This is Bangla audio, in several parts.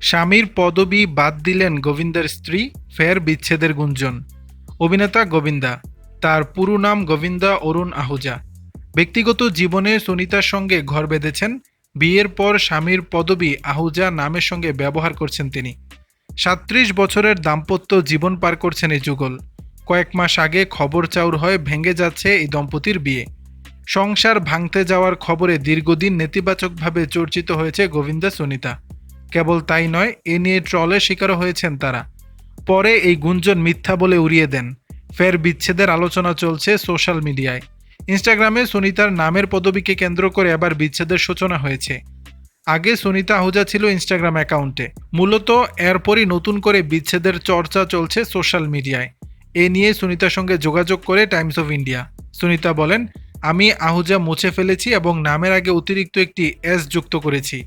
স্বামীর পদবি বাদ দিলেন গোবিন্দার স্ত্রী, ফের বিচ্ছেদের গুঞ্জন। অভিনেতা গোবিন্দা, তার পুরো নাম গোবিন্দা অরুণ আহুজা। ব্যক্তিগত জীবনে সুনিতার সঙ্গে ঘর বেঁধেছেন, বিয়ের পর স্বামীর পদবি আহুজা নামের সঙ্গে ব্যবহার করছেন তিনি। সাত্রিশ বছরের দাম্পত্য জীবন পার করছেন এই যুগল। কয়েক মাস আগে খবর চাউর হয়ে ভেঙে যাচ্ছে এই দম্পতির বিয়ে। সংসার ভাঙতে যাওয়ার খবরে দীর্ঘদিন নেতিবাচকভাবে চর্চিত হয়েছে গোবিন্দা, সুনিতা। কেবল তাই নয়, এ নিয়ে ট্রলের শিকারও হয়েছেন তারা। পরে এই গুঞ্জন মিথ্যা বলে উড়িয়ে দেন। ফের বিচ্ছেদের আলোচনা চলছে সোশ্যাল মিডিয়ায়। ইনস্টাগ্রামে সুনিতার নামের পদবীকে কেন্দ্র করে এবার বিচ্ছেদের সূচনা হয়েছে। আগে সুনিতা আহুজা ছিল ইনস্টাগ্রাম অ্যাকাউন্টে। মূলত এরপরই নতুন করে বিচ্ছেদের চর্চা চলছে সোশ্যাল মিডিয়ায়। এ নিয়ে সুনিতার সঙ্গে যোগাযোগ করে টাইমস অফ ইন্ডিয়া। সুনিতা বলেন, আমি আহুজা মুছে ফেলেছি এবং নামের আগে অতিরিক্ত একটি এস যুক্ত করেছি।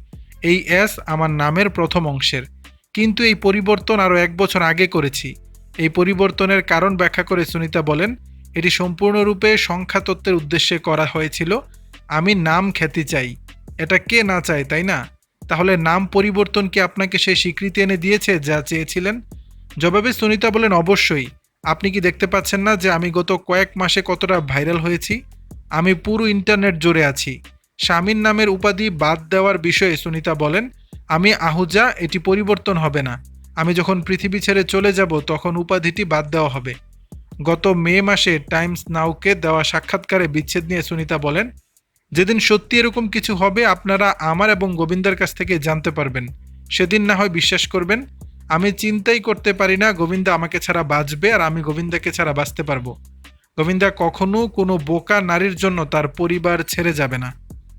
এই এস আমার নামের প্রথম অংশের। কিন্তু এই পরিবর্তন আরও এক বছর আগে করেছি। এই পরিবর্তনের কারণ ব্যাখ্যা করে সুনিতা বলেন, এটি সম্পূর্ণরূপে সংখ্যাতত্ত্বের উদ্দেশ্যে করা হয়েছিল, আমি নাম খ্যাতি চাই। এটা কে না চায়, তাই না? তাহলে নাম পরিবর্তন কি আপনাকে সেই স্বীকৃতি এনে দিয়েছে যা চেয়েছিলেন? জবাবে সুনিতা বলেন, অবশ্যই। আপনি কি দেখতে পাচ্ছেন না যে আমি গত কয়েক মাসে কতটা ভাইরাল হয়েছি? আমি পুরো ইন্টারনেট জুড়ে আছি। স্বামীর নামের উপাধি বাদ দেওয়ার বিষয়ে সুনিতা বলেন, আমি আহুজা, এটি পরিবর্তন হবে না। আমি যখন পৃথিবী ছেড়ে চলে যাব, তখন উপাধিটি বাদ দেওয়া হবে। গত মে মাসে টাইমস নাউকে দেওয়া সাক্ষাৎকারে বিচ্ছেদ নিয়ে সুনিতা বলেন, যেদিন সত্যি এরকম কিছু হবে, আপনারা আমার এবং গোবিন্দার কাছ থেকে জানতে পারবেন। সেদিন না হয় বিশ্বাস করবেন, আমি চিন্তাই করতে পারি না, গোবিন্দা আমাকে ছাড়া বাঁচবে আর আমি গোবিন্দাকে ছাড়া বাঁচতে পারব। গোবিন্দা কখনো কোনো বোকা নারীর জন্য তার পরিবার ছেড়ে যাবে না।